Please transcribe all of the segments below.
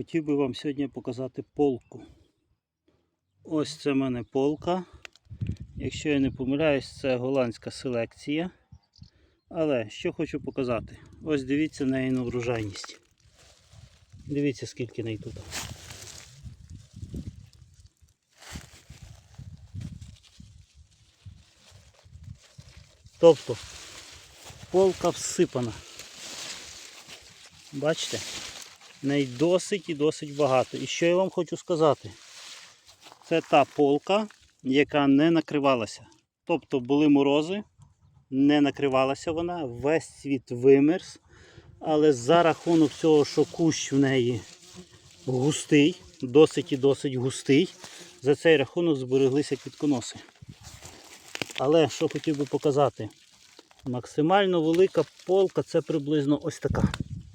Хотів би вам сьогодні показати полку. Ось це в мене полка. Якщо я не помиляюсь, це голландська селекція. Але що хочу показати? Ось дивіться на її врожайність. Дивіться, скільки неї тут. Тобто полка всипана. Бачите? Неї досить і досить багато. І що я вам хочу сказати? Це та полка, яка не накривалася. Тобто були морози, не накривалася вона, весь світ вимерз. Але за рахунок цього, що кущ в неї густий, досить і досить густий, за цей рахунок збереглися квітконоси. Але що хотів би показати, максимально велика полка це приблизно ось така.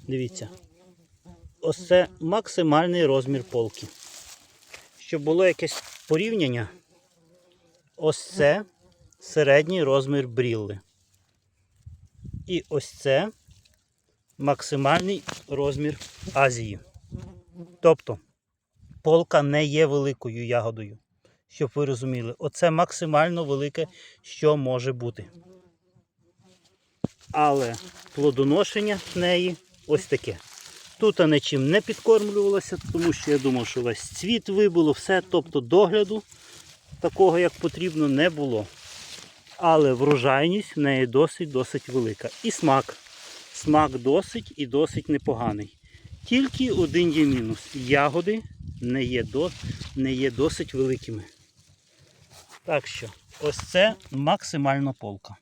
Дивіться. Ось це максимальний розмір полки. Щоб було якесь порівняння, ось це середній розмір брілли. І ось це максимальний розмір Азії. Тобто полка не є великою ягодою. Щоб ви розуміли, оце максимально велике, що може бути. Але плодоношення в неї ось таке. Тут нічим не підкормлювалася, тому що я думав, що весь цвіт вибуло, все, тобто догляду такого, як потрібно, не було. Але врожайність в неї досить-досить велика. І смак. Смак досить і досить непоганий. Тільки один є мінус. Ягоди не є, до, не є досить великими. Так що, ось це максимально полка.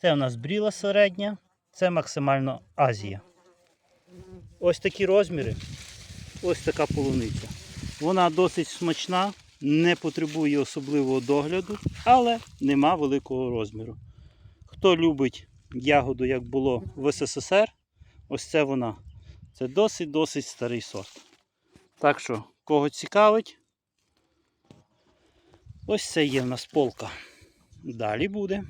Це у нас бріла середня, це максимально Азія. Ось такі розміри, ось така полуниця. Вона досить смачна, не потребує особливого догляду, але нема великого розміру. Хто любить ягоду, як було в СССР, ось це вона. Це досить-досить старий сорт. Так що, кого цікавить, ось це є в нас полка. Далі буде.